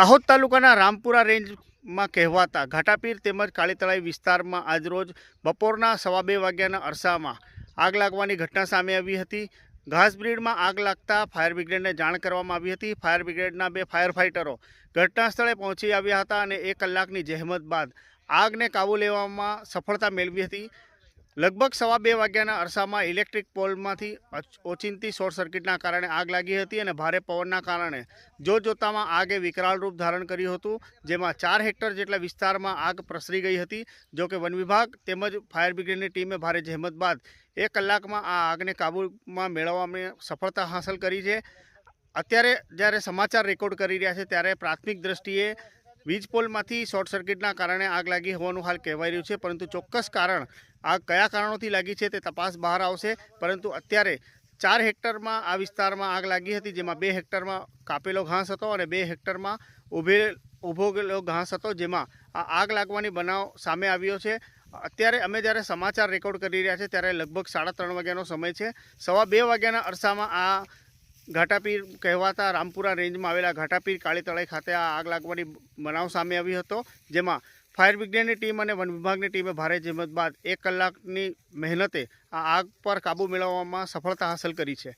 દાહોદ તાલુકાના રામપુરા રેન્જમાં કહેવાતા ઘાટાપીર તેમજ કાળીતળાઈ વિસ્તારમાં આજરોજ બપોરના સવા બે વાગ્યાના અરસામાં આગ લાગવાની ઘટના સામે આવી હતી. ઘાસ બ્રીડમાં આગ લાગતા ફાયર બ્રિગેડને જાણ કરવામાં આવી હતી. ફાયર બ્રિગેડના બે ફાયર ફાઇટરો ઘટના સ્થળે પહોંચી આવ્યા હતા અને એક કલાકની જહેમત બાદ આગને કાબૂ લેવામાં સફળતા મેળવી હતી. લગભગ સવા બે વાગ્યાના અરસામાં ઇલેક્ટ્રિક પોલમાંથી ઓચિંતી શોર્ટ સર્કિટના કારણે આગ લાગી હતી અને ભારે પવનના કારણે જોતજોતામાં આગે વિકરાળ રૂપ ધારણ કર્યું હતું, જેમાં ચાર હેક્ટર જેટલા વિસ્તારમાં આગ પ્રસરી ગઈ હતી. જોકે વન વિભાગ તેમજ ફાયર બ્રિગેડની ટીમે ભારે જહેમત બાદ એક કલાકમાં આ આગને કાબૂમાં મેળવવામાં સફળતા હાંસલ કરી છે. અત્યારે જ્યારે સમાચાર રેકોર્ડ કરી રહ્યા છે, ત્યારે પ્રાથમિક દ્રષ્ટિએ વીજ પોલમાંથી શોર્ટ સર્કિટના કારણે આગ લાગી હોવાનું હાલ કહેવાય રહ્યું છે. પરંતુ ચોક્કસ કારણ આગ કયા કારણોથી લાગી છે તે તપાસ બહાર આવશે. પરંતુ અત્યારે ચાર હેક્ટરમાં આ વિસ્તારમાં આગ લાગી હતી, જેમાં બે હેક્ટરમાં કાપેલો ઘાસ હતો અને બે હેક્ટરમાં ઊભે ઊભો ગયેલો ઘાસ હતો, જેમાં આ આગ લાગવાની બનાવ સામે આવ્યો છે. અત્યારે અમે જ્યારે સમાચાર રેકોર્ડ કરી રહ્યા છે ત્યારે લગભગ સાડા ત્રણ વાગ્યાનો સમય છે. સવા બે વાગ્યાના અરસામાં આ ઘાટાપીર કહેવાતા રામપુરા રેન્જમાં આવેલા ઘાટાપીર કાળી તળાઈ ખાતે આ આગ લાગવાની બનાવ સામે આવ્યો હતો, જેમાં ફાયર બ્રિગેડની ટીમ અને વન વિભાગની ટીમે ભારે જહેમત બાદ એક કલાકની મહેનતે આ આગ પર કાબૂ મેળવવામાં સફળતા હાંસલ કરી છે.